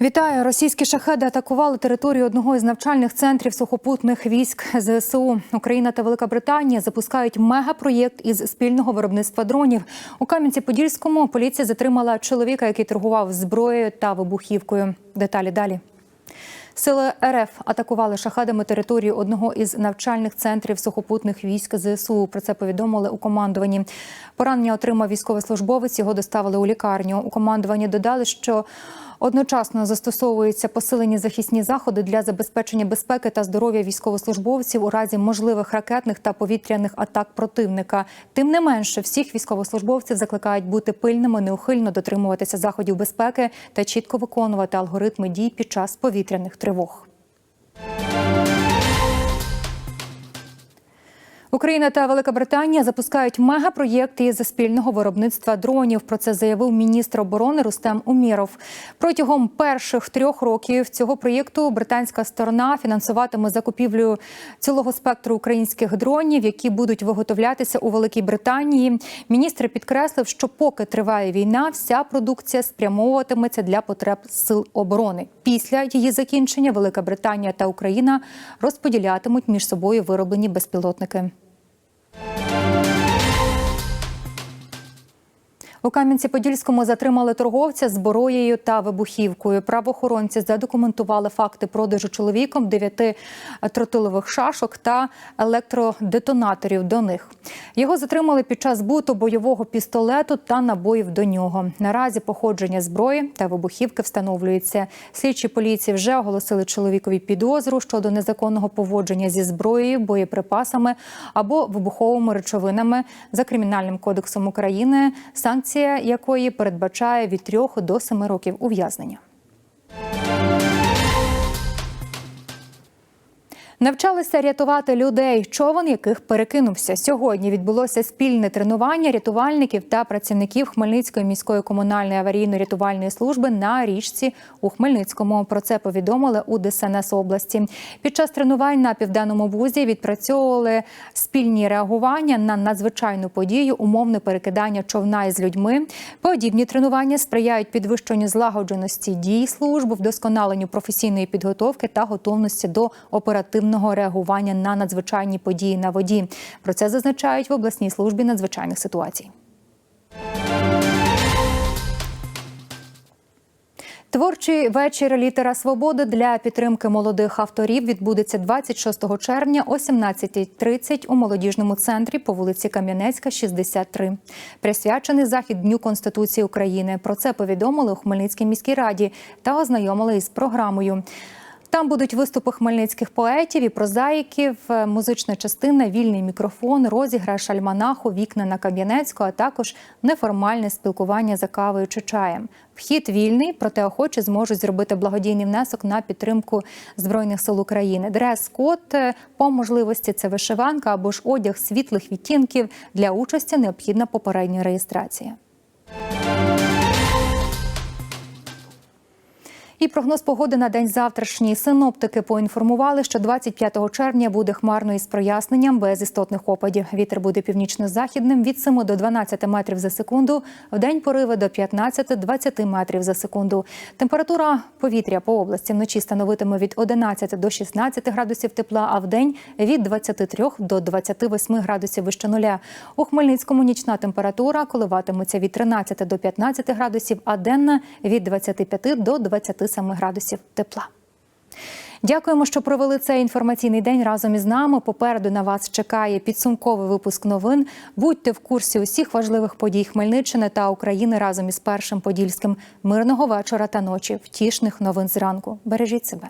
Вітаю! Російські шахеди атакували територію одного із навчальних центрів сухопутних військ ЗСУ. Україна та Велика Британія запускають мегапроєкт із спільного виробництва дронів. У Кам'янці-Подільському поліція затримала чоловіка, який торгував зброєю та вибухівкою. Деталі далі. Сили РФ атакували шахедами територію одного із навчальних центрів сухопутних військ ЗСУ. Про це повідомили у командуванні. Поранення отримав військовослужбовець. Його доставили у лікарню. У командуванні додали, що одночасно застосовуються посилені захисні заходи для забезпечення безпеки та здоров'я військовослужбовців у разі можливих ракетних та повітряних атак противника. Тим не менше, всіх військовослужбовців закликають бути пильними, неухильно дотримуватися заходів безпеки та чітко виконувати алгоритми дій під час повітряних тривог. Україна та Велика Британія запускають мегапроєкти із спільного виробництва дронів. Про це заявив міністр оборони Рустем Уміров. Протягом перших трьох років цього проєкту британська сторона фінансуватиме закупівлю цілого спектру українських дронів, які будуть виготовлятися у Великій Британії. Міністр підкреслив, що поки триває війна, вся продукція спрямовуватиметься для потреб сил оборони. Після її закінчення Велика Британія та Україна розподілятимуть між собою вироблені безпілотники. У Кам'янці-Подільському затримали торговця зброєю та вибухівкою. Правоохоронці задокументували факти продажу чоловіком дев'яти тротилових шашок та електродетонаторів до них. Його затримали під час буту бойового пістолету та набоїв до нього. Наразі походження зброї та вибухівки встановлюється. Слідчі поліції вже оголосили чоловікові підозру щодо незаконного поводження зі зброєю, боєприпасами або вибуховими речовинами за кримінальним кодексом України. Санкції санкція якої передбачає від 3 до 7 років ув'язнення. Навчалися рятувати людей, човен яких перекинувся. Сьогодні відбулося спільне тренування рятувальників та працівників Хмельницької міської комунальної аварійно-рятувальної служби на річці у Хмельницькому. Про це повідомили у ДСНС області. Під час тренувань на південному бузі відпрацьовували спільні реагування на надзвичайну подію, умовне перекидання човна із людьми. Подібні тренування сприяють підвищенню злагодженості дій служб, вдосконаленню професійної підготовки та готовності до оперативного оперативного реагування на надзвичайні події на воді. Про це зазначають в обласній службі надзвичайних ситуацій. Творчий вечір літера свободи для підтримки молодих авторів відбудеться 26 червня о 17.30 у молодіжному центрі по вулиці Кам'янецька, 63. Присвячений захід Дню Конституції України. Про це повідомили у Хмельницькій міській раді та ознайомили із програмою. Там будуть виступи хмельницьких поетів і прозаїків, музична частина, вільний мікрофон, розіграш альманаху, вікна на Кам'янецьку, а також неформальне спілкування за кавою чи чаєм. Вхід вільний, проте охочі зможуть зробити благодійний внесок на підтримку збройних сил України. Дрес-код по можливості це вишиванка або ж одяг світлих відтінків. Для участі необхідна попередня реєстрація. Прогноз погоди на день завтрашній. Синоптики поінформували, що 25 червня буде хмарно із проясненням без істотних опадів. Вітер буде північно-західним від 7 до 12 метрів за секунду. В день пориви до 15-20 метрів за секунду. Температура повітря по області вночі становитиме від 11 до 16 градусів тепла, а в день від 23 до 28 градусів вище нуля. У Хмельницькому нічна температура коливатиметься від 13 до 15 градусів, а денна від 25 до 20 7 градусів тепла. Дякуємо, що провели цей інформаційний день разом із нами. Попереду на вас чекає підсумковий випуск новин. Будьте в курсі усіх важливих подій Хмельниччини та України разом із першим подільським. Мирного вечора та ночі. Втішних новин зранку. Бережіть себе.